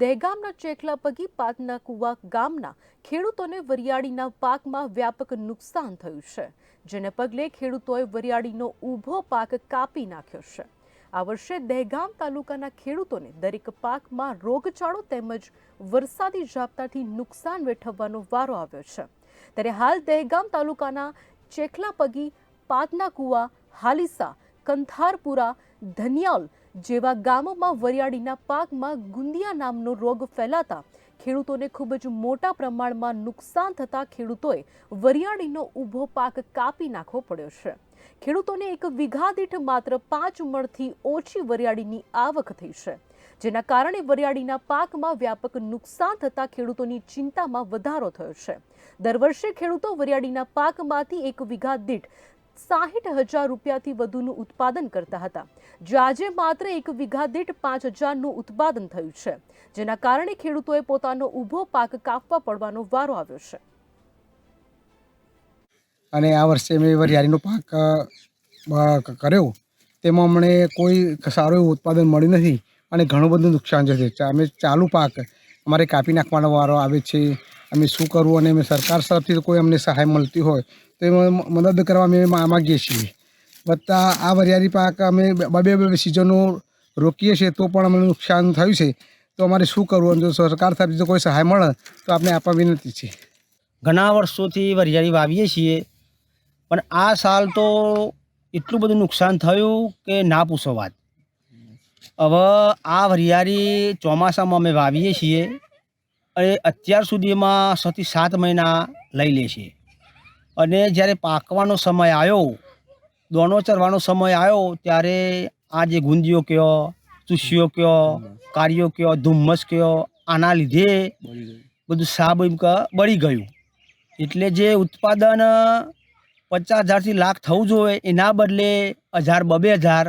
દહેગામના ચેખલા પગી પાતના કુવા ગામના ખેડૂતોને વરિયાળીના પાકમાં વ્યાપક નુકસાન થયું છે, જેને પગલે ખેડૂતોએ વરિયાળીનો ઊભો પાક કાપી નાખ્યો છે. આ વર્ષે દહેગામ તાલુકાના ખેડૂતોને દરેક પાકમાં રોગચાળો તેમજ વરસાદી ઝાપટાથી નુકસાન વેઠવવાનો વારો આવ્યો છે. ત્યારે હાલ દહેગામ તાલુકાના ચેખલા પગી પાતના કુવા, હાલીસા, કંથારપુરા, ધનિયાલ જેવા ગામોમાં વરિયાળીના પાકમાં ગુંદિયા નામનો રોગ ફેલાતા ખેડૂતોને ખૂબ જ મોટા પ્રમાણમાં નુકસાન થતા ખેડૂતોએ વરિયાળીનો ઊભો પાક કાપી નાખવો પડ્યો છે. ખેડૂતોને એક વીઘા દીઠ માત્ર પાંચ મણથી ઓછી વરિયાળીની આવક થઈ છે, જેના કારણે વરિયાળીના પાકમાં વ્યાપક નુકસાન થતા ખેડૂતોની ચિંતામાં વધારો થયો છે. દર વર્ષે ખેડૂતો વરિયાળીના પાકમાંથી એક વીઘા દીઠ સાહીઠ હજાર રૂપિયાથી વધુનું ઉત્પાદન કરતા હતા. જે આજે માત્ર એક વીઘા દીઠ પાંચ હજારનું ઉત્પાદન થયું છે. જેના કારણે ખેડૂતોએ પોતાનો ઊભો પાક કાપવા પડવાનો વારો આવ્યો છે. અને આ વર્ષે મેં વરિયાળીનો પાક કર્યો. તેમાં અમને કોઈ સારું એવું ઉત્પાદન મળ્યું નથી અને ઘણું બધું નુકસાન છે અમે ચાલુ પાક અમારે કાપી નાખવાનો વારો આવે છે. અમે શું કરવું અને અમે સરકાર તરફથી કોઈ અમને સહાય મળતી હોય, તો એમાં મદદ કરવા અમે માગીએ છીએ. વત્તા આ વરિયાળી પાક અમે બે બે બે સિઝનો રોકીએ છીએ, તો પણ અમને નુકસાન થયું છે. તો અમારે શું કરવું? અને જો સરકાર તરફથી કોઈ સહાય મળે, તો આપણે આપવા વિનંતી છે. ઘણા વર્ષોથી વરિયાળી વાવીએ છીએ, પણ આ સાલ તો એટલું બધું નુકસાન થયું કે ના પૂછો વાત. હવે આ વરિયાળી ચોમાસામાં અમે વાવીએ છીએ અને અત્યાર સુધીમાં છથી સાત મહિના લઈ લે છે. અને જ્યારે પાકવાનો સમય આવ્યો, દોણો ચરવાનો સમય આવ્યો, ત્યારે આ જે ગુંદીઓ કયો ચૂસ્યો કયો કાર્યો કયો, ધુમ્મસ કયો, આના લીધે બધું સાબ બળી ગયું. એટલે જે ઉત્પાદન પચાસ હજારથી લાખ થવું જોઈએ એના બદલે હજાર બબે હજાર